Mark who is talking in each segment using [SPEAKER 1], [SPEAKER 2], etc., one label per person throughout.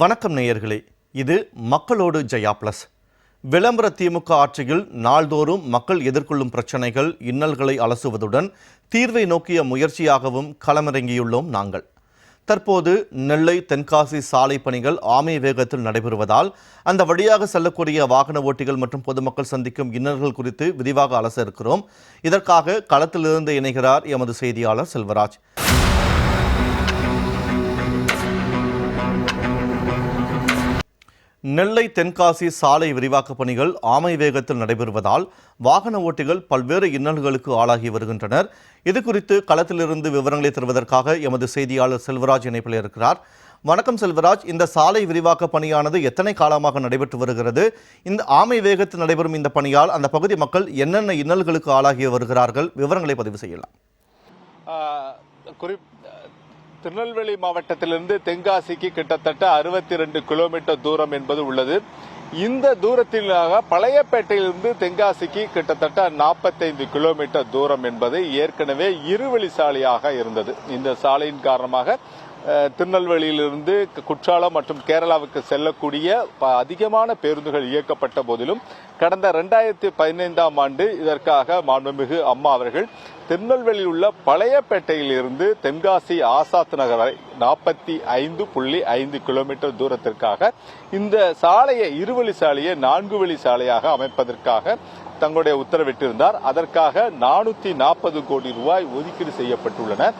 [SPEAKER 1] வணக்கம் நேயர்களே இது மக்களோடு ஜெயா பிளஸ். விளம்பர திமுக ஆட்சியில் நாள்தோறும் மக்கள் எதிர்கொள்ளும் பிரச்சனைகள் இன்னல்களை அலசுவதுடன் தீர்வை நோக்கிய முயற்சியாகவும் களமிறங்கியுள்ளோம் நாங்கள். தற்போது நெல்லை தென்காசி சாலை பணிகள் ஆமை வேகத்தில் நடைபெறுவதால் அந்த வழியாக செல்லக்கூடிய வாகன ஓட்டிகள் மற்றும் பொதுமக்கள் சந்திக்கும் இன்னல்கள் குறித்து விரிவாக அலச இருக்கிறோம். இதற்காக களத்திலிருந்து இணைகிறார் எமது செய்தியாளர் செல்வராஜ். நெல்லை தென்காசி சாலை விரிவாக்கப் பணிகள் ஆமை வேகத்தில் நடைபெறுவதால் வாகன ஓட்டிகள் பல்வேறு இன்னல்களுக்கு ஆளாகி வருகின்றனர். இது குறித்து களத்திலிருந்து விவரங்களை தருவதற்காக எமது செய்தியாளர் செல்வராஜ் இணைப்பில் இருக்கிறார். வணக்கம் செல்வராஜ். இந்த சாலை விரிவாக்க பணியானது எத்தனை காலமாக நடைபெற்று வருகிறது? இந்த ஆமை வேகத்தில் நடைபெறும் இந்த பணியால் அந்த பகுதி மக்கள் என்னென்ன இன்னல்களுக்கு ஆளாகி வருகிறார்கள்? விவரங்களை பதிவு செய்யலாம்.
[SPEAKER 2] குறிப் திருநெல்வேலி மாவட்டத்திலிருந்து தென்காசிக்கு கிட்டத்தட்ட அறுபத்தி ரெண்டு கிலோமீட்டர் தூரம் என்பது உள்ளது. இந்த தூரத்திலாக பழையப்பேட்டையிலிருந்து தென்காசிக்கு கிட்டத்தட்ட நாற்பத்தைந்து கிலோமீட்டர் தூரம் என்பது ஏற்கனவே இருவழி சாலையாக இருந்தது. இந்த சாலையின் காரணமாக திருநெல்வேலியிலிருந்து குற்றாலம் மற்றும் கேரளாவுக்கு செல்லக்கூடிய ப- அதிகமான பேருந்துகள் இயக்கப்பட்ட போதிலும் கடந்த ரெண்டாயிரத்தி பதினைந்தாம் ஆண்டு இதற்காக மாண்புமிகு அம்மா அவர்கள் திருநெல்வேலியில் உள்ள பழையப்பேட்டையிலிருந்து தென்காசி ஆசாத் நகர் வரை நாற்பத்தி ஐந்து புள்ளி ஐந்து கிலோமீட்டர் தூரத்திற்காக இந்த சாலையை இருவழி சாலையை நான்கு வழி சாலையாக அமைப்பதற்காக தங்களுடைய உத்தரவிட்டிருந்தார். அதற்காக நானூத்தி நாற்பது கோடி ரூபாய் ஒதுக்கீடு செய்யப்பட்டுள்ளன.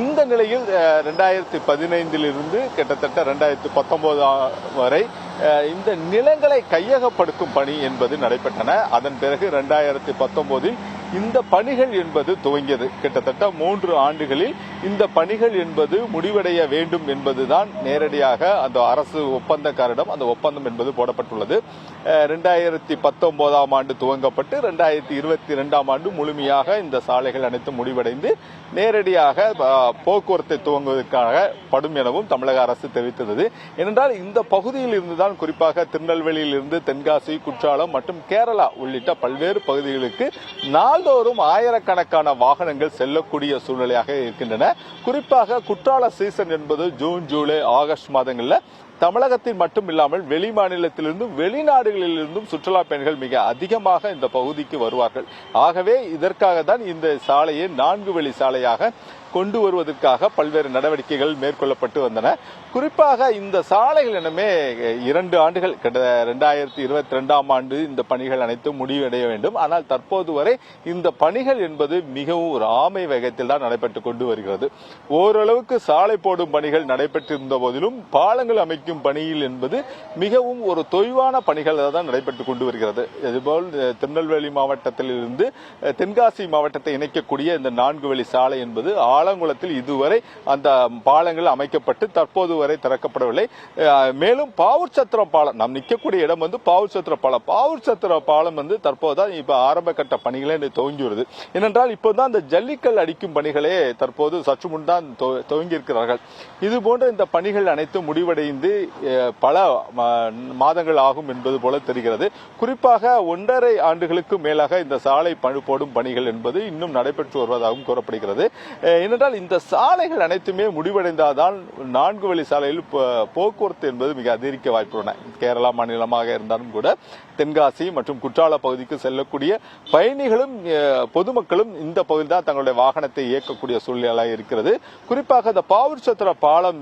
[SPEAKER 2] இந்த நிலையில் ரெண்டாயிரத்தி பதினைந்திலிருந்து கிட்டத்தட்ட ரெண்டாயிரத்தி பத்தொன்பது வரை இந்த நிலங்களை கையகப்படுத்தும் பணி என்பது நடைபெற்றன. அதன் பிறகு ரெண்டாயிரத்தி பத்தொன்பதில் இந்த பணிகள் என்பது துவங்கியது. கிட்டத்தட்ட மூன்று ஆண்டுகளில் இந்த பணிகள் என்பது முடிவடைய வேண்டும் என்பதுதான் நேரடியாக அந்த அரசு ஒப்பந்தக்காரிடம் அந்த ஒப்பந்தம் என்பது போடப்பட்டுள்ளது. ரெண்டாயிரத்தி பத்தொன்பதாம் ஆண்டு துவங்கப்பட்டு ரெண்டாயிரத்தி இருபத்தி ரெண்டாம் ஆண்டு முழுமையாக இந்த சாலைகள் அனைத்தும் முடிவடைந்து நேரடியாக போக்குவரத்தை துவங்குவதற்காக படும் எனவும் தமிழக அரசு தெரிவித்தது. ஏனென்றால் இந்த பகுதியில் இருந்துதான் குறிப்பாக திருநெல்வேலியில் இருந்து தென்காசி குற்றாலம் மற்றும் கேரளா உள்ளிட்ட பல்வேறு பகுதிகளுக்கு நாள்தோறும் ஆயிரக்கணக்கான வாகனங்கள் செல்லக்கூடிய சூழ்நிலையாக இருக்கின்றன. குறிப்பாக குற்றால சீசன் என்பது ஜூன் ஜூலை ஆகஸ்ட் மாதங்களில் தமிழகத்தில் மட்டும் இல்லாமல் வெளி மாநிலத்திலிருந்தும் வெளிநாடுகளிலிருந்தும் சுற்றுலா பயணிகள் மிக அதிகமாக இந்த பகுதிக்கு வருவார்கள். ஆகவே இதற்காக தான் இந்த சாலையை நான்கு வழி சாலையாக கொண்டு வருவதற்காக பல்வேறு நடவடிக்கைகள் மேற்கொள்ளப்பட்டு வந்தன. குறிப்பாக இந்த சாலைகள் என்னமே இரண்டு ஆண்டுகள் ரெண்டாயிரத்தி இருபத்தி ரெண்டாம் ஆண்டு இந்த பணிகள் அனைத்தும் முடிவடைய வேண்டும். ஆனால் தற்போது வரை இந்த பணிகள் என்பது மிகவும் ஒரு ஆமை வேகத்தில் தான் நடைபெற்று கொண்டு வருகிறது. ஓரளவுக்கு சாலை போடும் பணிகள் நடைபெற்றிருந்த போதிலும் பாலங்கள் அமைக்கும் பணியில் என்பது மிகவும் ஒரு தொய்வான பணிகள் தான் நடைபெற்று கொண்டு வருகிறது. இதுபோல் திருநெல்வேலி மாவட்டத்தில் இருந்து தென்காசி மாவட்டத்தை இணைக்கக்கூடிய இந்த நான்கு வழி சாலை என்பது ஆலங்குளத்தில் இதுவரை அந்த பாலங்கள் அமைக்கப்பட்டு தற்போது வரை திறக்கப்படவில்லை. மேலும் பாவூர் சத்திரம் பாலம் நாம் நிற்கக்கூடிய இடம் வந்து பாவூர் சத்திர பாலம். பாவூர் சத்திர பாலம் வந்து தற்போதுதான் இப்போ ஆரம்ப கட்ட பணிகளே துவங்கி வருது. ஏனென்றால் இப்போ தான் இந்த ஜல்லிக்கல் அடிக்கும் பணிகளே தற்போது சற்று முன் தான் துவங்கியிருக்கிறார்கள் துவங்கி இருக்கிறார்கள். இது போன்ற இந்த பணிகள் அனைத்தும் முடிவடைந்து பல மாதங்கள் ஆகும் என்பது போல தெரிகிறது. குறிப்பாக ஒன்றரை ஆண்டுகளுக்கு மேலாக இந்த சாலை பணி போடும் பணிகள் என்பது இன்னும் நடைபெற்று வருவதாகவும் கூறப்படுகிறது. ஏனென்றால் இந்த சாலைகள் அனைத்துமே முடிவடைந்தால்தான் நான்கு வழி சாலையில் போக்குவரத்து என்பது மிக அதிகரிக்க வாய்ப்புள்ளன. கேரளா மாநிலமாக இருந்தாலும் கூட தென்காசி மற்றும் குற்றால பகுதிக்கு செல்லக்கூடிய பயணிகளும் பொதுமக்களும் இந்த பகுதியில் தான் தங்களுடைய வாகனத்தை இயக்கக்கூடிய சூழ்நிலை இருக்கிறது. குறிப்பாக இந்த பாவூர் சத்திர பாலம்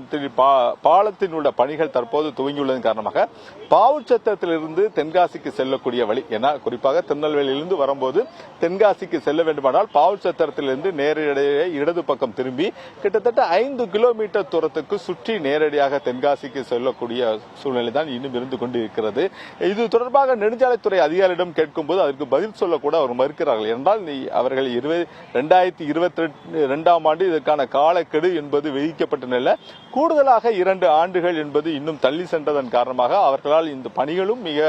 [SPEAKER 2] பாலத்தின் உள்ள பணிகள் தற்போது துவங்கியுள்ளதன் காரணமாக பாவூர் சத்திரத்திலிருந்து தென்காசிக்கு செல்லக்கூடிய வழி ஏன்னா குறிப்பாக திருநெல்வேலியிலிருந்து வரும்போது தென்காசிக்கு செல்ல வேண்டுமானால் பாவூர் சத்திரத்திலிருந்து நேரடியாக இடது பக்கம் திரும்பி கிட்டத்தட்ட ஐந்து கிலோமீட்டர் தூரத்துக்கு சுற்றி நேரடியாக தென்காசிக்கு செல்லக்கூடிய சூழ்நிலை தான் இன்னும் இருந்து கொண்டு இருக்கிறது இது தொடர்பாக நெடுஞ்சாலைத்துறை அதிகாரியிடம் கேட்கும்போது அதற்கு பதில் சொல்லக்கூட அவர் மறுக்கிறார்கள். என்றால் நீ அவர்கள் இருபது ரெண்டாயிரத்தி இருபத்தி ரெண்டாம் ஆண்டு இதற்கான காலக்கெடு என்பது விதிக்கப்பட்ட நிலை கூடுதலாக இரண்டு ஆண்டுகள் என்பது இன்னும் தள்ளி சென்றதன் காரணமாக அவர்களால் இந்த பணிகளும் மிக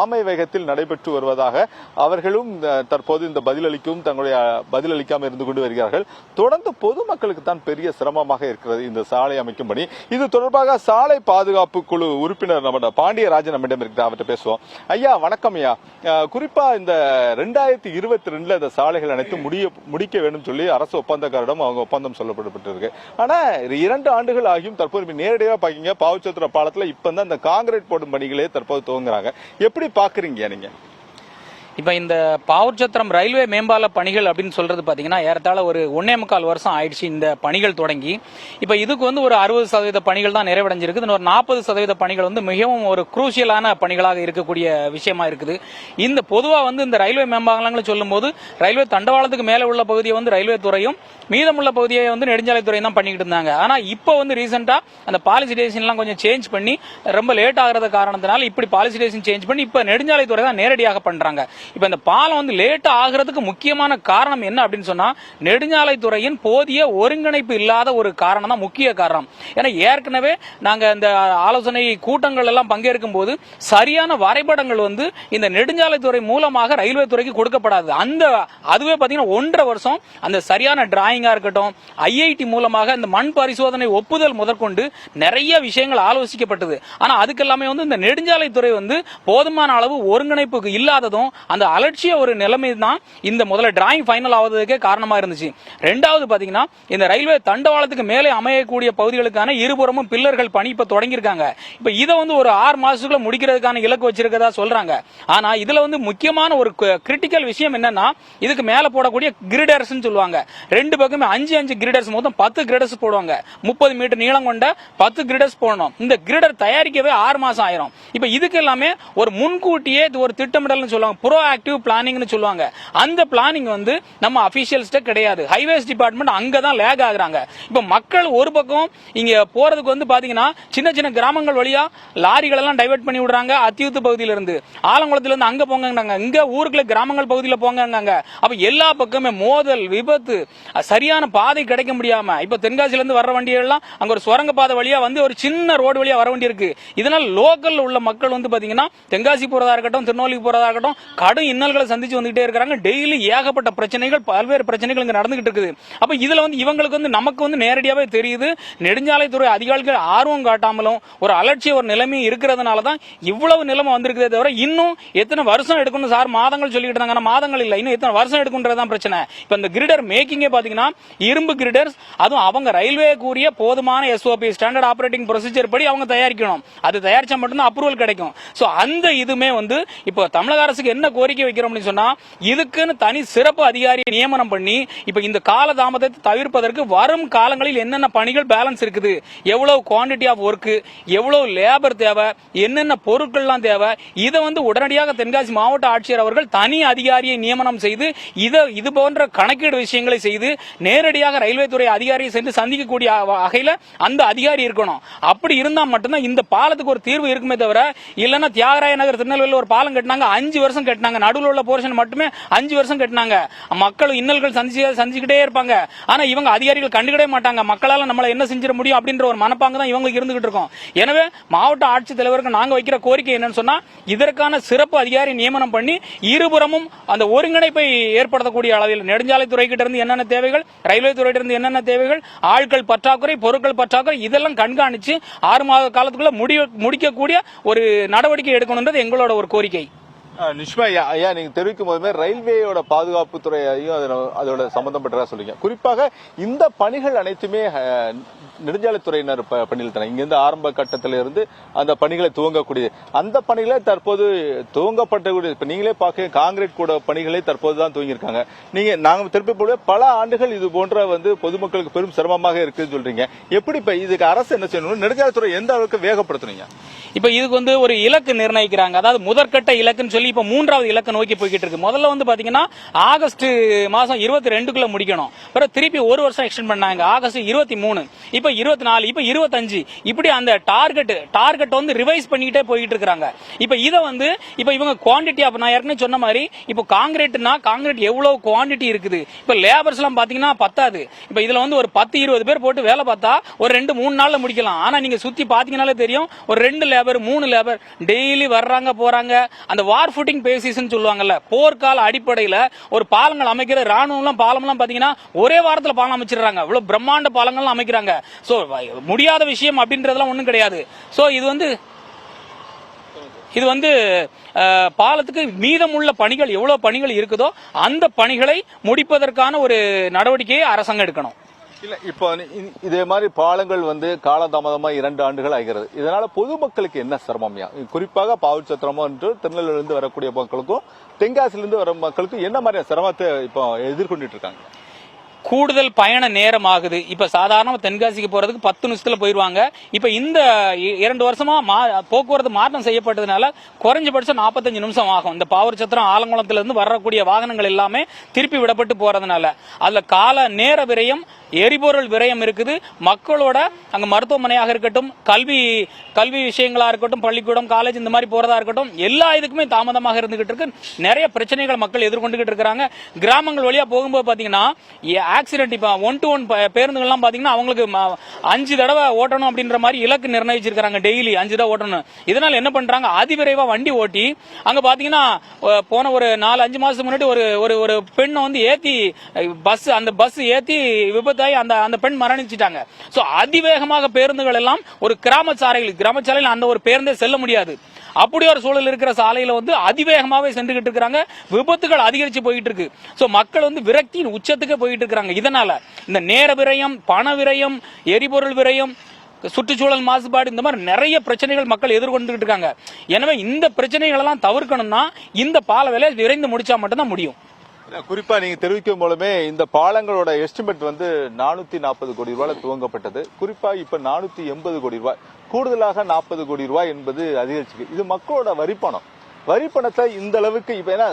[SPEAKER 2] ஆமை வேகத்தில் நடைபெற்று வருவதாக அவர்களும் தற்போது இந்த பதிலளிக்கவும் தங்களுடைய பதிலளிக்காமல் இருந்து கொண்டு வருகிறார்கள். தொடர்ந்து பொதுமக்களுக்கு தான் பெரிய சிரமமாக இருக்கிறது இந்த சாலை அமைக்கும் பணி. இது தொடர்பாக சாலை பாதுகாப்பு குழு உறுப்பினர் நம்ம பாண்டியராஜன் நம்மிடம் இருக்கிறார். அவர்கிட்ட பேசுவோம். ஐயா வணக்கம் ஐயா குறிப்பா இந்த ரெண்டாயிரத்தி இருபத்தி ரெண்டுல இந்த சாலைகள் அனைத்தும் முடிய முடிக்க வேண்டும் சொல்லி அரசு ஒப்பந்தக்காரிடம் அவங்க ஒப்பந்தம் சொல்லப்பட்டிருக்கு ஆனா இது இரண்டு ஆண்டுகள் ஆகியும் தற்போது நேரடியாக பாக்கீங்க. பாவச்சத்திர பாலத்துல இப்ப தான் இந்த காங்கிரீட் போடும் பணிகளே தற்போது துவங்குறாங்க. எப்படி பாக்குறீங்க நீங்க?
[SPEAKER 3] இப்போ இந்த பாவூர் சத்திரம் ரயில்வே மேம்பால பணிகள் அப்படின்னு சொல்றது பார்த்தீங்கன்னா ஏறத்தாழ ஒரு ஒன்னே முக்கால் வருஷம் ஆயிடுச்சு இந்த பணிகள் தொடங்கி. இப்போ இதுக்கு வந்து ஒரு அறுபது சதவீத பணிகள் தான் நிறைவடைஞ்சிருக்கு ஒரு நாற்பது சதவீத பணிகள் வந்து மிகவும் ஒரு குரூசியலான பணிகளாக இருக்கக்கூடிய விஷயமா இருக்குது. இந்த பொதுவாக வந்து இந்த ரயில்வே மேம்பாலங்களை சொல்லும்போது ரயில்வே தண்டவாளத்துக்கு மேலே உள்ள பகுதியை வந்து ரயில்வே துறையும் மீதமுள்ள பகுதியை வந்து நெடுஞ்சாலைத்துறையும் தான் பண்ணிக்கிட்டு இருந்தாங்க. ஆனால் இப்போ வந்து ரீசெண்டாக அந்த பாலிசி டேஷன்லாம் கொஞ்சம் சேஞ்ச் பண்ணி ரொம்ப லேட் ஆகிறத காரணத்தினால இப்படி பாலிசி டேஷன் சேஞ்ச் பண்ணி இப்போ நெடுஞ்சாலைத்துறை தான் நேரடியாக பண்ணுறாங்க இப்போ இந்த பாலம் வந்து லேட் ஆகிறதுக்கு முக்கியமான காரணம் என்ன அப்படின்னு சொன்னா நெடுஞ்சாலைத்துறையின் போதிய ஒருங்கிணைப்பு இல்லாத ஒரு காரணம் தான் முக்கிய காரணம். ஏன்னா ஏற்கனவே நாங்க இந்த ஆலோசனை கூட்டங்கள் எல்லாம் பங்கேற்கும் போது சரியான வரைபடங்கள் வந்து இந்த நெடுஞ்சாலைத்துறை மூலமாக ரயில்வே துறைக்கு கொடுக்கப்படாது. அந்த அதுவே பார்த்தீங்கன்னா ஒன்றரை வருஷம் அந்த சரியான டிராயிங்காக இருக்கட்டும் ஐஐடி மூலமாக இந்த மண் பரிசோதனை ஒப்புதல் முதற்கொண்டு நிறைய விஷயங்கள் ஆலோசிக்கப்பட்டது. ஆனால் அதுக்கெல்லாமே வந்து இந்த நெடுஞ்சாலைத்துறை வந்து போதுமான அளவு ஒருங்கிணைப்புக்கு இல்லாததும் அந்த அலட்சிய ஒரு நிலைமை தான் இந்த முதல்ல டிராயிங் ஃபைனல் ஆவதற்கே காரணமாக இருந்துச்சு. ரெண்டாவது பார்த்தீங்கன்னா இந்த ரயில்வே தண்டவாளத்துக்கு மேலே அமையக்கூடிய பகுதிகளுக்கான இருபுறமும் பில்லர்கள் பணி இப்போ தொடங்கியிருக்காங்க. இப்போ இதை வந்து ஒரு ஆறு மாதத்துக்குள்ள முடிக்கிறதுக்கான இலக்கு வச்சிருக்கதா சொல்கிறாங்க ஆனால் இதில் வந்து முக்கியமான ஒரு கிரிட்டிக்கல் விஷயம் என்னன்னா இதுக்கு மேலே போடக்கூடிய கிரிடர்ஸ்ன்னு சொல்லுவாங்க. ரெண்டு பக்கமே அஞ்சு அஞ்சு கிரிடர்ஸ் மொத்தம் பத்து கிரிடர்ஸ் போடுவாங்க. முப்பது மீட்டர் நீளம் கொண்ட பத்து கிரிடர்ஸ் போடணும். இந்த கிரிடர் தயாரிக்கவே ஆறு மாதம் ஆயிரும். இப்போ இதுக்கு எல்லாமே ஒரு முன்கூட்டியே இது ஒரு திட்டமிடல்னு சொல்லுவாங்க. புற ஆக்டிவ் பிளானிங்னு சொல்லுவாங்க. அந்த பிளானிங் வந்து நம்ம அபிஷியல்ஸ்ட கிடையாது. ஹைவேஸ் டிபார்ட்மெண்ட் அங்கே தான் லேக் ஆகுறாங்க. இப்போ மக்கள் ஒரு பக்கம் இங்கே போகிறதுக்கு வந்து பார்த்தீங்கன்னா சின்ன சின்ன கிராமங்கள் வழியா லாரிகளெல்லாம் டைவெர்ட் டைவர்ட் பண்ணி விடுறாங்க அத்தியூத்து பகுதியிலேருந்து. ஆலங்குளத்துலேருந்து அங்கே இருந்து இங்கே போங்கன்னாங்க ஊருக்குள்ள கிராமங்கள் பகுதியில் போங்கன்னாங்க அப்போ எல்லா பக்கமே மோதல் விபத்து சரியான பாதை கிடைக்க முடியாமல் இப்போ தென்காசிலேருந்து வர்ற வண்டிகள்லாம் அங்கே ஒரு சுரங்க பாதை வழியாக வந்து ஒரு சின்ன ரோடு வழியாக வர வேண்டி இருக்கு இதனால் லோக்கல்ல உள்ள மக்கள் வந்து பார்த்தீங்கன்னா தென்காசி போகிறதா இருக்கட்டும் திருநெல்வேலிக்கு போகிறதா இருக்கட்டும் கடும் இன்னல்களை சந்திச்சு வந்துகிட்டே இருக்காங்க டெய்லி ஏகப்பட்ட பிரச்சனைகள் பல்வேறு பிரச்சனைகள் இங்க நடந்துகிட்டு இருக்குது. அப்ப இதுல வந்து இவங்களுக்கு வந்து நமக்கு வந்து நேரடியாவே தெரியுது. நெடுஞ்சாலைத்துறை அதிகாரிகள் ஆர்வம் காட்டாமலும் ஒரு அலட்சிய ஒரு நிலைமையும் இருக்கிறதுனால தான் இவ்வளவு நிலைமை வந்திருக்குதே தவிர இன்னும் எத்தனை வருஷம் எடுக்கணும் சார் மாதங்கள் சொல்லிட்டு இருந்தாங்க மாதங்கள் இல்ல. இன்னும் எத்தனை வருஷம் எடுக்குன்றதுதான் பிரச்சனை. இப்ப இந்த கிரிடர் மேக்கிங்கே பாத்தீங்கன்னா இரும்பு கிரிடர்ஸ் அதுவும் அவங்க ரயில்வே கூறிய போதுமான எஸ்ஓபி ஸ்டாண்டர்ட் ஆபரேட்டிங் ப்ரொசீஜர் படி அவங்க தயாரிக்கணும். அது தயாரிச்சா மட்டும்தான் அப்ரூவல் கிடைக்கும். சோ அந்த இதுமே வந்து இப்போ தமிழக அரசுக்கு என்ன கோரிக்கை வைக்கிறோம் அப்படின்னு சொன்னா இதுக்குன்னு தனி சிறப்பு அதிகாரியை நியமனம் பண்ணி இப்ப இந்த கால தாமதத்தை தவிர்ப்பதற்கு வரும் காலங்களில் என்னென்ன பணிகள் பேலன்ஸ் இருக்குது? எவ்வளவு குவாண்டிட்டி ஆஃப் ஒர்க் எவ்வளவு லேபர் தேவை என்னென்ன பொருட்கள்லாம் தேவை? இதை வந்து உடனடியாக தென்காசி மாவட்ட ஆட்சியர் அவர்கள் தனி அதிகாரியை நியமனம் செய்து இதை இது போன்ற கணக்கீடு விஷயங்களை செய்து நேரடியாக ரயில்வே துறை அதிகாரியை சென்று சந்திக்கக்கூடிய வ- வகையில அந்த அதிகாரி இருக்கணும். அப்படி இருந்தா மட்டும்தான் இந்த பாலத்துக்கு ஒரு தீர்வு இருக்குமே தவிர இல்லைன்னா தியாகராய நகர் திருநெல்வேலியில் ஒரு பாலம் கட்டினாங்க அஞ்சு வருஷம் கட்டினாங்க. நடுவில் உள்ள போர்ஷன் மட்டுமே அஞ்சு வருஷம் கட்டினாங்க. மக்கள் இன்னல்கள் சந்திச்சு சந்திச்சுக்கிட்டே இருப்பாங்க. ஆனா இவங்க அதிகாரிகள் கண்டுக்கிடவே மாட்டாங்க. மக்களால் நம்மளை என்ன செஞ்சிட முடியும் அப்படின்ற ஒரு மனப்பாங்க தான் இவங்களுக்கு இருந்துகிட்டு இருக்கும். எனவே மாவட்ட ஆட்சித்தலைவருக்கு நாங்க வைக்கிற கோரிக்கை என்னன்னு சொன்னா இதற்கான சிறப்பு அதிகாரி நியமனம் பண்ணி இருபுறமும் அந்த ஒருங்கிணைப்பை ஏற்படுத்தக்கூடிய அளவில் நெடுஞ்சாலைத்துறை கிட்ட இருந்து என்னென்ன தேவைகள் ரயில்வே துறையிட்ட இருந்து என்னென்ன தேவைகள் ஆட்கள் பற்றாக்குறை பொருட்கள் பற்றாக்குறை இதெல்லாம் கண்காணிச்சு ஆறு மாத காலத்துக்குள்ள முடி முடிக்கக்கூடிய ஒரு நடவடிக்கை எடுக்கணும்ன்றது எங்களோட ஒரு கோரிக்கை.
[SPEAKER 2] நிஷ்மா ஐயா ஐயா நீங்க தெரிவிக்கும் போதுமே ரயில்வேயோட பாதுகாப்பு துறையையும் அதோட- சம்பந்தப்பட்டதா சொல்றீங்க. குறிப்பாக இந்த பணிகள் அனைத்துமே நெடுஞ்சாலைத்துறையினர் ப- பணியில் இங்கிருந்து ஆரம்ப கட்டத்தில் இருந்து அந்த பணிகளை துவங்கக்கூடியது. அந்த பணிகளை தற்போது துவங்கப்பட்டக்கூடிய இப்போ நீங்களே பார்க்க காங்கிரீட் கூட பணிகளை தற்போது தான் துவங்கியிருக்காங்க. நீங்க நாங்கள் திருப்பி போல பல ஆண்டுகள் இது போன்ற வந்து பொதுமக்களுக்கு பெரும் சிரமமாக இருக்குன்னு சொல்றீங்க. எப்படி இப்போ இதுக்கு அரசு என்ன செய்யணும் நெடுஞ்சாலைத்துறை எந்த அளவுக்கு வேகப்படுத்துறீங்க
[SPEAKER 3] இப்போ இதுக்கு வந்து ஒரு இலக்கு நிர்ணயிக்கிறாங்க. அதாவது முதற்கட்ட இலக்குன்னு சொல்லி இப்போ மூன்றாவது இலக்கு நோக்கி போய்கிட்டு இருக்கு. முதல்ல வந்து பாத்தீங்கன்னா ஆகஸ்ட் மாசம் இருபத்தி ரெண்டுக்குள்ள முடிக்கணும். அப்புறம் திருப்பி ஒரு வருஷம் எக்ஸ்டெண்ட் பண்ணாங்க. ஆகஸ்ட் இருபத்தி மூணு. இப்ப இப்போ இருபத்தி நாலு இப்போ இருபத்தஞ்சு. இப்படி அந்த டார்கெட் டார்கெட் வந்து ரிவைஸ் பண்ணிக்கிட்டே போயிட்டு இருக்காங்க இப்போ இதை வந்து இப்போ இவங்க குவான்டிட்டி அப்போ நான் ஏற்கனவே சொன்ன மாதிரி இப்போ காங்கிரீட்னா காங்கிரீட் எவ்வளோ குவாண்டிட்டி இருக்குது? இப்போ லேபர்ஸ் எல்லாம் பத்தாது. இப்போ இதில் வந்து ஒரு பத்து இருபது பேர் போட்டு வேலை பார்த்தா ஒரு ரெண்டு மூணு நாளில் முடிக்கலாம். ஆனால் நீங்கள் சுற்றி பார்த்தீங்கனாலே தெரியும் ஒரு ரெண்டு லேபர் மூணு லேபர் டெய்லி வர்றாங்க போகிறாங்க அந்த வார் ஃபுட்டிங் பேசிஸ்ன்னு சொல்லுவாங்கல்ல போர்க்கால அடிப்படையில் ஒரு பாலங்கள் அமைக்கிற ராணுவம்லாம் பாலம்லாம் பார்த்தீங்கன்னா ஒரே வாரத்தில் பாலம் அமைச்சிடுறாங்க. இவ்வளோ பிரம்மாண்ட பாலங்கள்லாம் அமைக்கிறாங்க. சோ முடியாத விஷயம் அப்படின்றதெல்லாம் ஒன்றும் கிடையாது. சோ இது வந்து இது வந்து அஹ், பாலத்துக்கு மீதமுள்ள பணிகள் எவ்வளவு பணிகள் இருக்குதோ அந்த பணிகளை முடிப்பதற்கான ஒரு நடவடிக்கையை அரசாங்கம் எடுக்கணும்.
[SPEAKER 2] இல்ல இப்போ இதே மாதிரி பாலங்கள் வந்து காலதாமதமா இரண்டு ஆண்டுகள் ஆகிறது. இதனால பொதுமக்களுக்கு என்ன சிரமம்யா குறிப்பாக பாவூர் சத்திரமோ என்று திருநெல்வேலியிலிருந்து வரக்கூடிய மக்களுக்கும் தென்காசிலிருந்து வர மக்களுக்கும் என்ன மாதிரியான சிரமத்தை இப்போ எதிர்கொண்டுட்டு இருக்காங்க?
[SPEAKER 3] கூடுதல் பயண நேரம் ஆகுது இப்ப சாதாரண தென்காசிக்கு போறதுக்கு பத்து நிமிஷத்துல போயிருவாங்க. இப்ப இந்த இ- இரண்டு வருஷமா மா- போக்குவரத்து மாற்றம் செய்யப்பட்டதுனால குறைஞ்சபட்சம் 45 நிமிஷம் ஆகும். இந்த பாவர் சத்திரம் ஆலங்குளத்துல இருந்து வரக்கூடிய வாகனங்கள் எல்லாமே திருப்பி விடப்பட்டு போறதுனால. அதுல கால நேர விரயம் எரிபொருள் விரயம் இருக்குது. மக்களோட அங்க மருத்துவமனையாக இருக்கட்டும் கல்வி கல்வி விஷயங்களா இருக்கட்டும் பள்ளிக்கூடம் காலேஜ் இந்த மாதிரி போறதா இருக்கட்டும் எல்லா இதுக்குமே தாமதமாக இருந்துகிட்டு இருக்கு. நிறைய பிரச்சனைகள் மக்கள் எதிர்கொண்டுகிட்டு இருக்கிறாங்க. கிராமங்கள் வழியா போகும்போது பாத்தீங்கன்னா ஆக்சிடென்ட் இப்போ ஒன் டு ஒன் பேருந்துகள்லாம் பார்த்தீங்கன்னா அவங்களுக்கு அஞ்சு தடவை ஓட்டணும் அப்படின்ற மாதிரி இலக்கு நிர்ணயிச்சிருக்காங்க டெய்லி. அஞ்சு தடவை ஓட்டணும். இதனால் என்ன பண்ணுறாங்க அதிவிரைவாக வண்டி ஓட்டி அங்கே பார்த்தீங்கன்னா போன ஒரு நாலு அஞ்சு மாதத்துக்கு முன்னாடி ஒரு ஒரு ஒரு பெண்ணை வந்து ஏற்றி பஸ் அந்த பஸ் ஏற்றி விபத்தாகி அந்த அந்த பெண் மரணிச்சிட்டாங்க. ஸோ அதிவேகமாக பேருந்துகள் எல்லாம் ஒரு கிராம கிராமச்சாலையில் அந்த ஒரு பேருந்தே செல்ல முடியாது. அப்படி ஒரு சூழல் இருக்கிற சாலையில வந்து அதிவேகமாகவே சென்றுகிட்டு இருக்கிறாங்க. விபத்துகள் அதிகரித்து போயிட்டு இருக்கு. ஸோ மக்கள் வந்து விரக்தியின் உச்சத்துக்கே போயிட்டு இருக்கிறாங்க. இதனால இந்த நேர விரயம் பண விரயம் எரிபொருள் விரயம் சுற்றுச்சூழல் மாசுபாடு இந்த மாதிரி நிறைய பிரச்சனைகள் மக்கள் எதிர்கொண்டுகிட்டு இருக்காங்க. எனவே இந்த பிரச்சனைகள் எல்லாம் தவிர்க்கணும்னா இந்த பால வேலை விரைந்து முடிச்சா மட்டும்தான் முடியும்.
[SPEAKER 2] குறிப்பா நீங்க தெரிவிக்கும் மூலமே இந்த பாலங்களோட எஸ்டிமேட் வந்து நானூத்தி நாற்பது கோடி ரூபாய் துவங்கப்பட்டது. குறிப்பா இப்ப நானூத்தி எண்பது கோடி ரூபாய். கூடுதலாக நாற்பது கோடி ரூபாய் என்பது அதிகரிச்சிருக்கு. இது மக்களோட வரிப்பணம். வரிப்பணத்தை இந்த அளவுக்கு இப்ப ஏன்னா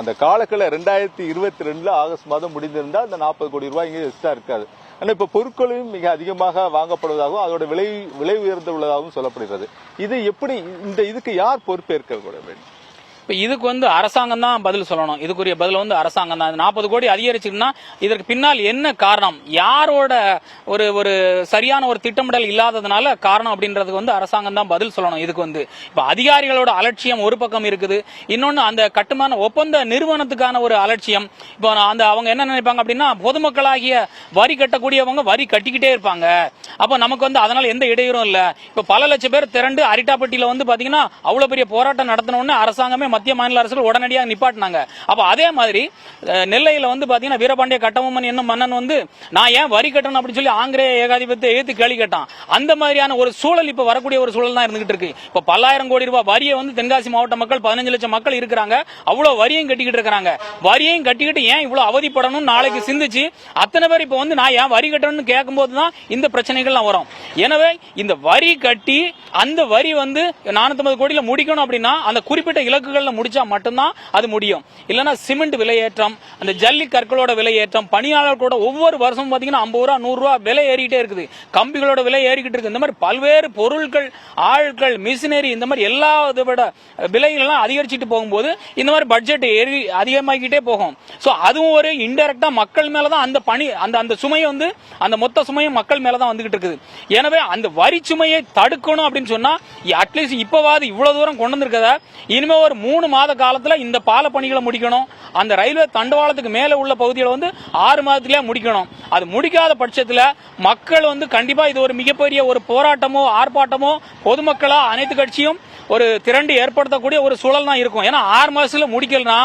[SPEAKER 2] அந்த காலக்கில ரெண்டாயிரத்தி இருபத்தி ரெண்டுல ஆகஸ்ட் மாதம் முடிந்திருந்தா அந்த நாற்பது கோடி ரூபாய் இங்கே எக்ஸ்ட்ரா இருக்காது. ஆனா இப்ப பொருட்களும் மிக அதிகமாக வாங்கப்படுவதாகவும் அதோட விலை விலை உயர்ந்து உள்ளதாகவும் சொல்லப்படுகிறது. இது எப்படி இந்த இதுக்கு யார் பொறுப்பேற்க கூட வேண்டும்?
[SPEAKER 3] இப்போ இதுக்கு வந்து அரசாங்கம் தான் பதில் சொல்லணும். இதுக்குரிய பதில் வந்து அரசாங்கம் தான். நாற்பது கோடி அதிகரிச்சுன்னா இதற்கு பின்னால் என்ன காரணம்? யாரோட ஒரு ஒரு சரியான ஒரு திட்டமிடல் இல்லாததுனால காரணம் அப்படின்றதுக்கு வந்து அரசாங்கம் தான் பதில் சொல்லணும் இதுக்கு வந்து. இப்போ அதிகாரிகளோட அலட்சியம் ஒரு பக்கம் இருக்குது. இன்னொன்னு அந்த கட்டுமான ஒப்பந்த நிறுவனத்துக்கான ஒரு அலட்சியம். இப்போ நான் அந்த அவங்க என்ன நினைப்பாங்க அப்படின்னா பொதுமக்களாகிய வரி கட்டக்கூடியவங்க வரி கட்டிக்கிட்டே இருப்பாங்க. அப்போ நமக்கு வந்து அதனால எந்த இடையூறும் இல்லை. இப்போ பல லட்சம் பேர் திரண்டு அரிட்டாப்பட்டியில வந்து பார்த்தீங்கன்னா அவ்வளோ பெரிய போராட்டம் நடத்தின அரசாங்கமே மத்திய மாநில அரசுகள் உடனடியாக நிப்பாட்டினாங்க. அப்போ அதே மாதிரி நெல்லையில் வந்து பார்த்தீங்கன்னா வீரபாண்டிய கட்டபொம்மன் என்னும் மன்னன் வந்து நான் ஏன் வரி கட்டணும்? அப்படின்னு சொல்லி ஆங்கிலேய ஏகாதிபத்தியத்தை எழுத்து கேள்வி கேட்டான். அந்த மாதிரியான ஒரு சூழல் இப்போ வரக்கூடிய ஒரு சூழல் தான் இருந்துகிட்டு இருக்கு. இப்போ பல்லாயிரம் கோடி ரூபாய் வரியை வந்து தென்காசி மாவட்ட மக்கள் பதினஞ்சு லட்சம் மக்கள் இருக்கிறாங்க. அவ்வளோ வரியும் கட்டிக்கிட்டு இருக்கிறாங்க. வரியையும் கட்டிக்கிட்டு ஏன் இவ்வளோ அவதிப்படணும் நாளைக்கு சிந்திச்சு அத்தனை பேர் இப்போ வந்து நான் ஏன் வரி கட்டணும்னு கேட்கும்போது தான் இந்த பிரச்சனைகள்லாம் வரும். எனவே இந்த வரி கட்டி அந்த வரி வந்து நானூத்தி கோடியில் முடிக்கணும் அப்படின்னா அந்த குறிப்பிட்ட நாளில் முடிச்சா மட்டும்தான் அது முடியும். இல்லைன்னா சிமெண்ட் விலையேற்றம் அந்த ஜல்லி கற்களோட விலையேற்றம் பணியாளர்களோட ஒவ்வொரு வருஷமும் பாத்தீங்கன்னா ஐம்பது ரூபா நூறுரூவா விலை ஏறிக்கிட்டே இருக்குது. கம்பிகளோட விலை ஏறிக்கிட்டு இருக்கு இந்த மாதிரி பல்வேறு பொருட்கள் ஆட்கள் மிஷினரி இந்த மாதிரி எல்லா இதோட விலைகள்லாம் அதிகரிச்சுட்டு போகும்போது இந்த மாதிரி பட்ஜெட் ஏறி அதிகமாகிக்கிட்டே போகும். சோ அதுவும் ஒரு இன்டெரக்டாக மக்கள் மேலதான் அந்த பணி அந்த அந்த சுமையை வந்து அந்த மொத்த சுமையும் மக்கள் மேலதான் வந்துகிட்டு இருக்குது. எனவே அந்த வரி சுமையை தடுக்கணும் அப்படின்னு சொன்னா அட்லீஸ்ட் இப்பவாது இவ்வளவு தூரம் கொண்டு வந்திருக்கதா இனிமேல் ஒரு மூணு மூணு மாத காலத்தில் இந்த பால பணிகளை முடிக்கணும். அந்த ரயில்வே தண்டவாளத்துக்கு மேலே உள்ள பகுதிகளை வந்து ஆறு மாதத்திலே முடிக்கணும். அது முடிக்காத பட்சத்தில் மக்கள் வந்து கண்டிப்பாக இது ஒரு மிகப்பெரிய ஒரு போராட்டமோ ஆர்ப்பாட்டமோ பொதுமக்களாக அனைத்து கட்சியும் ஒரு திரண்டு ஏற்படுத்தக்கூடிய ஒரு சூழல் தான் இருக்கும். ஏன்னா ஆறு மாசத்துல முடிக்கலனா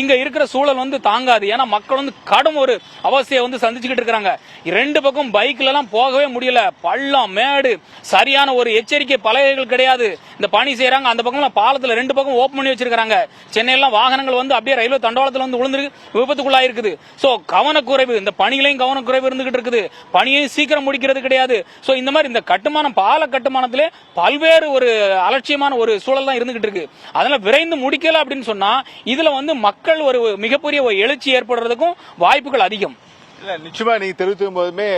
[SPEAKER 3] இங்க இருக்கிற சூழல் வந்து தாங்காது. ஏன்னா மக்கள் வந்து கடும் ஒரு அவஸ்தையை வந்து சந்திச்சுக்கிட்டு இருக்கிறாங்க. ரெண்டு பக்கம் பைக்ல எல்லாம் போகவே முடியல. பள்ளம் மேடு சரியான ஒரு எச்சரிக்கை பலகைகள் கிடையாது. இந்த பணி செய்யறாங்க அந்த பக்கம் பாலத்துல ரெண்டு பக்கம் ஓப்பன் பண்ணி வச்சிருக்காங்க சென்னையெல்லாம் வாகனங்கள் வந்து அப்படியே ரயில்வே தண்டவாளத்துல வந்து விழுந்திருக்கு விபத்துக்குள்ளாயிருக்குது சோ கவனக்குறைவு இந்த பணிகளையும் கவனக்குறைவு இருந்துகிட்டு இருக்குது. பணியையும் சீக்கிரம் முடிக்கிறது கிடையாது. சோ இந்த மாதிரி இந்த கட்டுமானம் பால கட்டுமானத்திலே பல்வேறு ஒரு அலட்சியமான ஒரு சூழல் தான் இருந்துகிட்டு இருக்கு. அதனால விரைந்து முடிக்கல அப்படின்னு சொன்னா இதுல வந்து மக்கள் ஒரு மிகப்பெரிய ஒரு எழுச்சி ஏற்படுறதுக்கும் வாய்ப்புகள் அதிகம்.
[SPEAKER 2] இல்ல நிச்சயமா நீங்க தெரிவிக்கும் போதுமே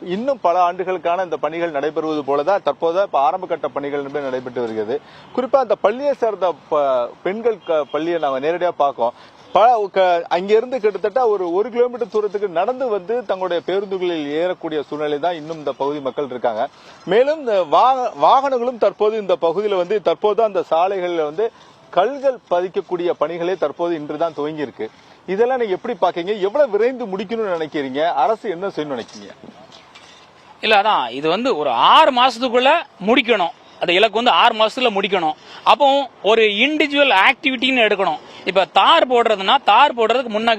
[SPEAKER 2] இன்னும் பல ஆண்டுகளுக்கான இந்த பணிகள் நடைபெறுவது போலதான் தற்போது இப்ப ஆரம்ப கட்ட பணிகள் என்பது நடைபெற்று வருகிறது. குறிப்பா அந்த பள்ளியை சேர்ந்த ப- பெண்கள் பள்ளியை நாங்க நேரடியா பார்க்கோம் பல க- அங்கிருந்து கிட்டத்தட்ட ஒரு ஒரு கிலோமீட்டர் தூரத்துக்கு நடந்து வந்து தங்களுடைய பேருந்துகளில் ஏறக்கூடிய சூழ்நிலை தான் இன்னும் இந்த பகுதி மக்கள் இருக்காங்க. மேலும் இந்த வாகனங்களும் தற்போது இந்த பகுதியில் வந்து தற்போது அந்த சாலைகளில் வந்து கல்கள் பதிக்கக்கூடிய பணிகளே தற்போது இன்றுதான் தான் துவங்கியிருக்கு. இதெல்லாம் நீங்க எப்படி பாக்கீங்க? எவ்வளவு விரைந்து முடிக்கணும்னு நினைக்கிறீங்க? அரசு என்ன செய்யணும்னு நினைக்கிறீங்க?
[SPEAKER 3] இல்ல அதான் இது வந்து ஒரு ஆறு மாசத்துக்குள்ள முடிக்கணும். அந்த இலக்கு வந்து ஆறு மாசத்துல முடிக்கணும். அப்போ ஒரு இண்டிவிஜுவல் ஆக்டிவிட்டின்னு எடுக்கணும். இப்ப தார் போடுறதுன்னா தார் போடுறதுக்கு முன்ன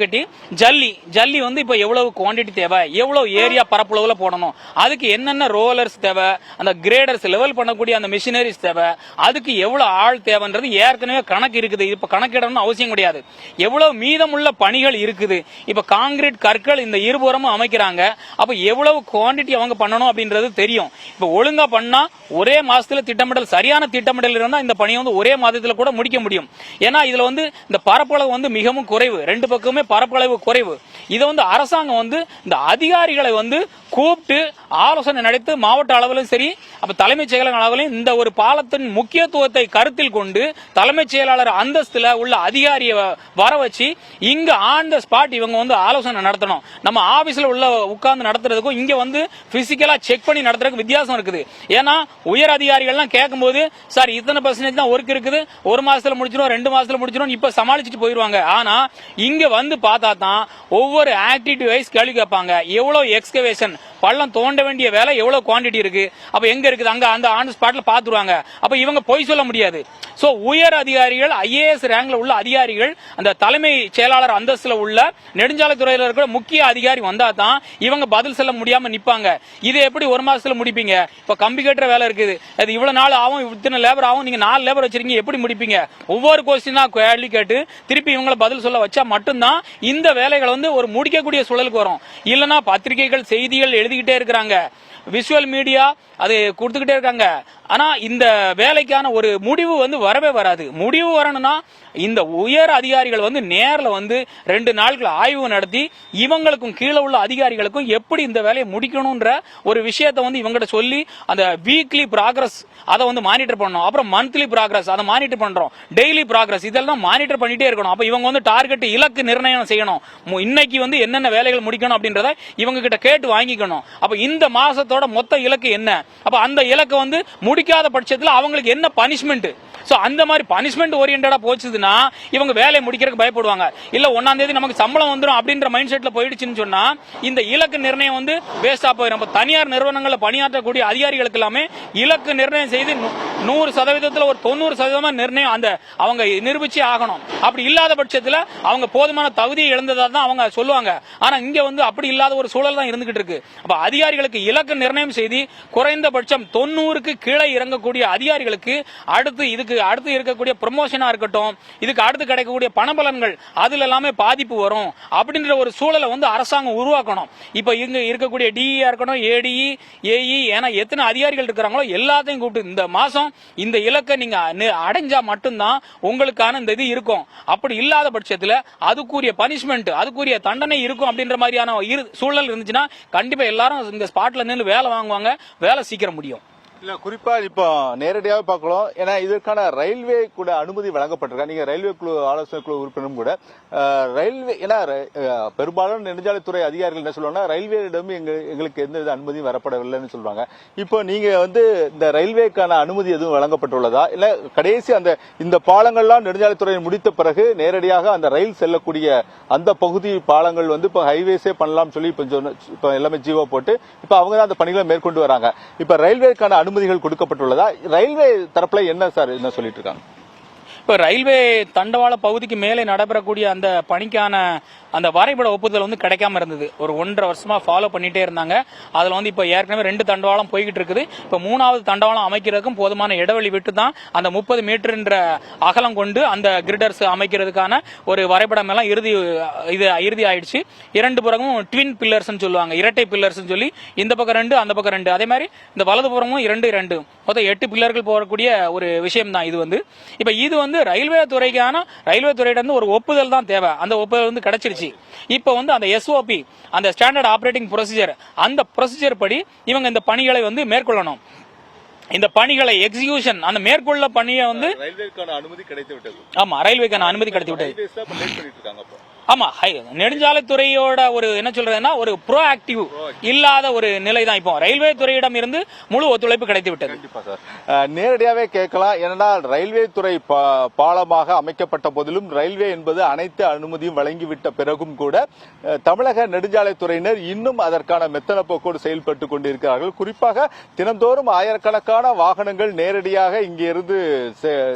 [SPEAKER 3] ஜல்லி ஜல்லி வந்து இப்ப எவ்வளவு குவான்டிட்டி தேவை? எவ்வளவு ஏரியா பரப்பளவுல போடணும்? அதுக்கு என்னென்ன ரோலர்ஸ் தேவை? அந்த கிரேடர்ஸ் லெவல் பண்ணக்கூடிய அந்த மிஷினரிஸ் தேவை? அதுக்கு எவ்வளவு ஆள் தேவைன்றது ஏற்கனவே கணக்கு இருக்குது. இப்ப கணக்கிடணும்னு அவசியம் கிடையாது. எவ்வளவு மீதமுள்ள பணிகள் இருக்குது? இப்ப காங்கிரீட் கற்கள் இந்த இருபுறமும் அமைக்கிறாங்க. அப்ப எவ்வளவு குவாண்டிட்டி அவங்க பண்ணணும் அப்படின்றது தெரியும். இப்ப ஒழுங்கா பண்ணா ஒரே மாசத்துல திட்டமிடல் சரியான திட்டமிடல் இருந்தால் இந்த பணியை வந்து ஒரே மாதத்தில் கூட முடிக்க முடியும். ஏன்னா இதுல வந்து இந்த பரப்பளவு வந்து மிகவும் குறைவு. ரெண்டு பக்கமுமே பரப்பளவு குறைவு. இதை வந்து அரசாங்கம் வந்து இந்த அதிகாரிகளை வந்து கூப்பிட்டு ஆலோசனை நடத்தி மாவட்ட அளவிலும் சரி அப்ப தலைமைச் செயலக அளவிலும் இந்த ஒரு பாலத்தின் முக்கியத்துவத்தை கருத்தில் கொண்டு தலைமைச் செயலாளர் அந்தஸ்துல உள்ள அதிகாரியை வர வச்சு இங்க ஆன் த ஸ்பாட் இவங்க வந்து ஆலோசனை நடத்தணும். நம்ம ஆபீஸ்ல உள்ள உட்கார்ந்து நடத்துறதுக்கும் இங்க வந்து பிசிக்கலா செக் பண்ணி நடத்துறதுக்கு வித்தியாசம் இருக்குது. ஏன்னா உயர் அதிகாரிகள்லாம் கேட்கும்போது சார் இத்தனை பர்சன்டேஜ் தான் ஒர்க் இருக்குது. ஒரு மாசத்துல முடிச்சிடும் ரெண்டு மாசத்துல முடிச்சிடும் இப்ப சமாளிச்சுட்டு போயிருவாங்க. ஆனா இங்க வந்து பார்த்தா தான் ஒவ்வொரு ஆக்டிவிட்டி வைஸ் கேள்வி கேட்பாங்க. எவ்வளவு எக்ஸ்கவேஷன் பள்ளம் தோண்ட வேண்டிய வேலை எவ்வளவு குவாண்டிட்டி இருக்கு? அப்ப எங்க இருக்குது? அங்க அந்த ஆன் ஸ்பாட்ல பாத்துருவாங்க அப்ப இவங்க பொய் சொல்ல முடியாது. சோ உயர் அதிகாரிகள் ஐஏஎஸ் ரேங்க்ல உள்ள அதிகாரிகள் அந்த தலைமை செயலாளர் அந்தஸ்துல உள்ள நெடுஞ்சாலைத்துறையில இருக்கிற முக்கிய அதிகாரி வந்தா தான் இவங்க பதில் சொல்ல முடியாம நிப்பாங்க. இது எப்படி ஒரு மாசத்துல முடிப்பீங்க? இப்ப கம்பி கட்டுற வேலை இருக்குது. அது இவ்வளவு நாள் ஆகும் இத்தனை லேபர் ஆகும் நீங்க நாலு லேபர் வச்சிருக்கீங்க எப்படி முடிப்பீங்க? ஒவ்வொரு கொஸ்டினா கேள்வி கேட்டு திருப்பி இவங்களை பதில் சொல்ல வச்சா மட்டும்தான் இந்த வேலைகள் வந்து ஒரு முடிக்கக்கூடிய சூழலுக்கு வரும். இல்லனா பத்திரிகைகள் செய்திகள் எழுதிக்கிட்டே இருக்கிறாங்க. விஷுவல் மீடியா அது கொடுத்துக்கிட்டே இருக்காங்க. ஆனா இந்த வேலைக்கான ஒரு முடிவு வந்து வரவே வராது. முடிவு வரணும்னா இந்த உயர் அதிகாரிகள் வந்து நேர்ல வந்து ரெண்டு நாட்கள் ஆய்வு நடத்தி இவங்களுக்கும் கீழே உள்ள அதிகாரிகளுக்கும் எப்படி இந்த வேலையை முடிக்கணும்ன்ற ஒரு விஷயத்தை வந்து இவங்ககிட்ட சொல்லி அந்த வீக்லி ப்ராக்ரஸ் அதை வந்து மானிட்டர் பண்ணணும். அப்புறம் மந்த்லி ப்ராக்ரஸ் அதை மானிட்டர் பண்றோம். டெய்லி ப்ராக்ரஸ் இதெல்லாம் மானிட்டர் பண்ணிட்டே இருக்கணும். அப்ப இவங்க வந்து டார்கெட் இலக்கு நிர்ணயம் செய்யணும். இன்னைக்கு வந்து என்னென்ன வேலைகள் முடிக்கணும் அப்படின்றத இவங்க கிட்ட கேட்டு வாங்கிக்கணும். அப்ப இந்த மாசத்தோட மொத்த இலக்கு என்ன? அப்ப அந்த இலக்கை வந்து முடிக்காத பட்சத்தில் அவங்களுக்கு என்ன பனிஷ்மெண்ட் ஸோ அந்த மாதிரி பனிஷ்மெண்ட் ஓரியன்டா போச்சுதுன்னா இவங்க வேலையை முடிக்கிறதுக்கு பயப்படுவாங்க. இல்லை ஒன்றாம் தேதி நமக்கு சம்பளம் வந்துடும் அப்படின்ற மைண்ட் செட்டில் போயிடுச்சுன்னு சொன்னால் இந்த இலக்கு நிர்ணயம் வந்து வேஸ்டாக போயிடும் இப்போ தனியார் நிறுவனங்களில் பணியாற்றக்கூடிய அதிகாரிகளுக்கு எல்லாமே இலக்கு நிர்ணயம் செய்து நூறு சதவீதத்தில் ஒரு தொண்ணூறு சதவீதமாக நிர்ணயம் அந்த அவங்க நிரூபிச்சு ஆகணும். அப்படி இல்லாத பட்சத்தில் அவங்க போதுமான தகுதியை இழந்ததாக தான் அவங்க சொல்லுவாங்க. ஆனால் இங்கே வந்து அப்படி இல்லாத ஒரு சூழல் தான் இருந்துகிட்டு இருக்கு. அப்போ அதிகாரிகளுக்கு இலக்கு நிர்ணயம் செய்து குறைந்தபட்சம் தொண்ணூறுக்கு கீழே இறங்கக்கூடிய அதிகாரிகளுக்கு அடுத்து இதுக்கு அடுத்து இருக்கக்கூடிய ப்ரொமோஷனாக இருக்கட்டும் இதுக்கு அடுத்து கிடைக்கக்கூடிய பணபலன்கள் அதில் எல்லாமே பாதிப்பு வரும் அப்படின்ற ஒரு சூழலை வந்து அரசாங்கம் உருவாக்கணும். இப்போ இங்க இருக்கக்கூடிய டிஇஆ இருக்கணும் ஏடிஇ ஏஇ ஏன்னா எத்தனை அதிகாரிகள் இருக்கிறாங்களோ எல்லாத்தையும் கூப்பிட்டு இந்த மாதம் இந்த இலக்கை நீங்கள் அடைஞ்சா மட்டும்தான் உங்களுக்கான இந்த இது இருக்கும். அப்படி இல்லாத பட்சத்தில் அதுக்குரிய பனிஷ்மெண்ட் அதுக்குரிய தண்டனை இருக்கும் அப்படின்ற மாதிரியான இரு- சூழல் இருந்துச்சுன்னா கண்டிப்பாக எல்லாரும் இந்த ஸ்பாட்டில் நின்று வேலை வாங்குவாங்க வேலை சீக்கிரம் முடியும்.
[SPEAKER 2] இல்ல குறிப்பா இப்போ நேரடியாக பார்க்கலாம். ஏன்னா இதற்கான ரயில்வே கூட அனுமதி வழங்கப்பட்டிருக்கா. நீங்க ரயில்வே குழு ஆலோசனை குழு உறுப்பினரும் கூட ரயில்வே ஏன்னா ர- பெரும்பாலும் நெடுஞ்சாலைத்துறை அதிகாரிகள் என்ன சொல்லுவாங்கன்னா ரயில்வேயிடம் எங்க எங்களுக்கு எந்த வித அனுமதியும் வரப்படவில்லைன்னு சொல்றாங்க இப்போ நீங்க வந்து இந்த ரயில்வேக்கான அனுமதி எதுவும் வழங்கப்பட்டுள்ளதா? இல்ல கடைசி அந்த இந்த பாலங்கள்லாம் நெடுஞ்சாலைத்துறை முடித்த பிறகு நேரடியாக அந்த ரயில் செல்லக்கூடிய அந்த பகுதி பாலங்கள் வந்து இப்போ ஹைவேஸே பண்ணலாம்னு சொல்லி இப்போ இப்போ எல்லாமே ஜீவோ போட்டு இப்போ அவங்க தான் அந்த பணிகளை மேற்கொண்டு வராங்க. இப்போ ரயில்வேக்கான அனுமதி அனுமதிகள் கொடுக்கப்பட்டுள்ளதா? ரயில்வே தரப்புல என்ன சார் என்ன சொல்லிட்டு இருக்காங்க?
[SPEAKER 3] இப்போ ரயில்வே தண்டவாள பகுதிக்கு மேலே நடைபெறக்கூடிய அந்த பணிக்கான அந்த வரைபட ஒப்புதல் வந்து கிடைக்காம இருந்தது. ஒரு ஒன்றரை வருஷமா ஃபாலோ பண்ணிட்டே இருந்தாங்க. அதுல வந்து இப்போ ஏற்கனவே ரெண்டு தண்டவாளம் போய்கிட்டு இருக்குது. இப்போ மூணாவது தண்டவாளம் அமைக்கிறதுக்கும் போதுமான இடைவெளி விட்டு தான் அந்த முப்பது மீட்டர்ன்ற அகலம் கொண்டு அந்த கிரிடர்ஸ் அமைக்கிறதுக்கான ஒரு வரைபடம் எல்லாம் இறுதி இது இறுதி ஆயிடுச்சு. இரண்டு புறமும் ட்வின் பில்லர்ஸ் சொல்லுவாங்க. இரட்டை பில்லர்ஸ் சொல்லி இந்த பக்கம் ரெண்டு அந்த பக்கம் ரெண்டு. அதே மாதிரி இந்த வலது புறமும் இரண்டு இரண்டு. மொத்தம் எட்டு பில்லர்கள் போகக்கூடிய ஒரு விஷயம் தான் இது வந்து. இப்போ இது வந்து ரயில்வே துறைக்கான ரயில்வே துறையிட ஒரு ஒப்புதல் தான் தேவை. அந்த ஒப்புதல் வந்து கிடைச்சிருச்சு. இப்ப வந்து அந்த எஸ்ஓபி அந்த ஸ்டாண்டர்ட் ஆபரேட்டிங் ப்ரொசீஜர் அந்த ப்ரொசீஜர் படி இவங்க இந்த பணிகளை வந்து மேற்கொள்ளணும். இந்த பணிகளை எக்ஸிகியூஷன் அந்த மேற்கொள்ள பணியை வந்து
[SPEAKER 2] ரயில்வேக்கான அனுமதி கிடைத்து விட்டது
[SPEAKER 3] ஆமா ரயில்வேக்கான அனுமதி கிடைத்து விட்டது ஆமா நெடுஞ்சாலைத்துறையோட ஒரு என்ன சொல்றதுன்னா ஒரு ப்ரோ ஆக்டிவ் இல்லாத ஒரு நிலை தான் இப்போ. ரயில்வே துறையிடம் இருந்து முழு ஒத்துழைப்பு கிடைத்து விட்டது.
[SPEAKER 2] கண்டிப்பா சார். நேரடியாவே கேட்கலாம். ஏன்னா ரயில்வே துறை பாலமாக அமைக்கப்பட்ட போதிலும் ரயில்வே என்பது அனைத்து அனுமதியும் வழங்கிவிட்ட பிறகும் கூட தமிழக நெடுஞ்சாலைத்துறையினர் இன்னும் அதற்கான மெத்தன போக்கோடு செயல்பட்டு கொண்டிருக்கிறார்கள். குறிப்பாக தினந்தோறும் ஆயிரக்கணக்கான வாகனங்கள் நேரடியாக இங்கிருந்து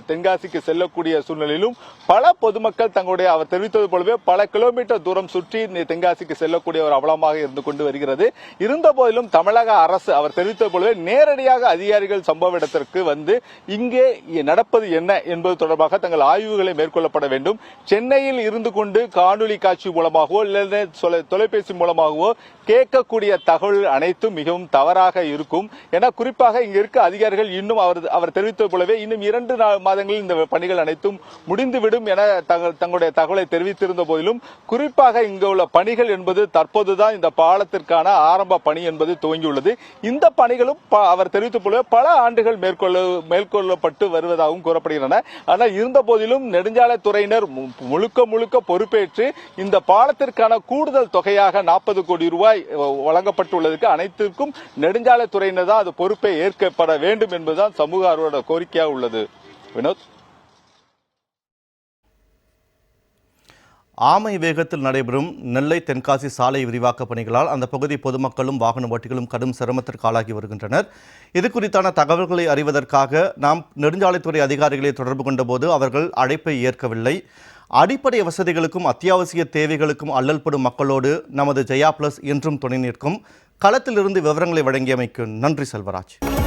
[SPEAKER 2] தென்காசிக்கு செல்லக்கூடிய சூழ்நிலையிலும் பல பொதுமக்கள் தங்களுடைய அவர் தெரிவித்தது போலவே பல கிலோமீட்டர் தூரம் சுற்றி தென்காசிக்கு செல்லக்கூடிய ஒரு அவலமாக இருந்து கொண்டு வருகிறது. இருந்த போதிலும் தமிழக அரசு அவர் தெரிவித்த போலவே நேரடியாக அதிகாரிகள் சம்பவ இடத்திற்கு வந்து இங்கே நடப்பது என்ன என்பது தொடர்பாக தங்கள் ஆய்வுகளை மேற்கொள்ளப்பட வேண்டும். சென்னையில் இருந்து கொண்டு காணொலி காட்சி மூலமாகவோ இல்லை தொலைபேசி மூலமாகவோ கேட்கக்கூடிய தகவல் அனைத்தும் மிகவும் தவறாக இருக்கும். என குறிப்பாக இங்க இருக்க அதிகாரிகள் இன்னும் அவர் அவர் தெரிவித்தது போலவே இன்னும் இரண்டு மாதங்களில் இந்த பணிகள் அனைத்தும் முடிந்துவிடும் என தங்களுடைய தகவலை தெரிவித்திருந்த போதிலும் குறிப்பாக இங்கு உள்ள பணிகள் என்பது தற்போதுதான் இந்த பாலத்திற்கான ஆரம்ப பணி என்பது துவங்கியுள்ளது. இந்த பணிகளும் அவர் தெரிவித்த போல பல ஆண்டுகள் மேற்கொள்ள மேற்கொள்ளப்பட்டு வருவதாகவும் கூறப்படுகின்றன. ஆனால் இருந்த போதிலும் நெடுஞ்சாலைத்துறையினர் முழுக்க முழுக்க பொறுப்பேற்று இந்த பாலத்திற்கான கூடுதல் தொகையாக நாற்பது கோடி ரூபாய் வழங்கப்பட்டுள்ளதுக்கு அனைத்திற்கும் நெடுஞ்சாலைத்துறையினர் தான் அது பொறுப்பை ஏற்கப்பட வேண்டும் என்பதுதான் சமூக ஆர்வலோட கோரிக்கையாக உள்ளது. வினோத்?
[SPEAKER 1] ஆமை வேகத்தில் நடைபெறும் நெல்லை தென்காசி சாலை விரிவாக்க பணிகளால் அந்த பகுதி பொதுமக்களும் வாகன ஓட்டிகளும் கடும் சிரமத்திற்கு ஆளாகி வருகின்றனர். இது குறித்தான தகவல்களை அறிவதற்காக நாம் நெடுஞ்சாலைத்துறை அதிகாரிகளை தொடர்பு கொண்டபோது அவர்கள் அழைப்பை ஏற்கவில்லை. அடிப்படை வசதிகளுக்கும் அத்தியாவசிய தேவைகளுக்கும் அல்லல்படும் மக்களோடு நமது ஜெயா பிளஸ் என்றும் துணை நிற்கும். களத்திலிருந்து விவரங்களை வழங்கியமைக்கு நன்றி செல்வராஜ்.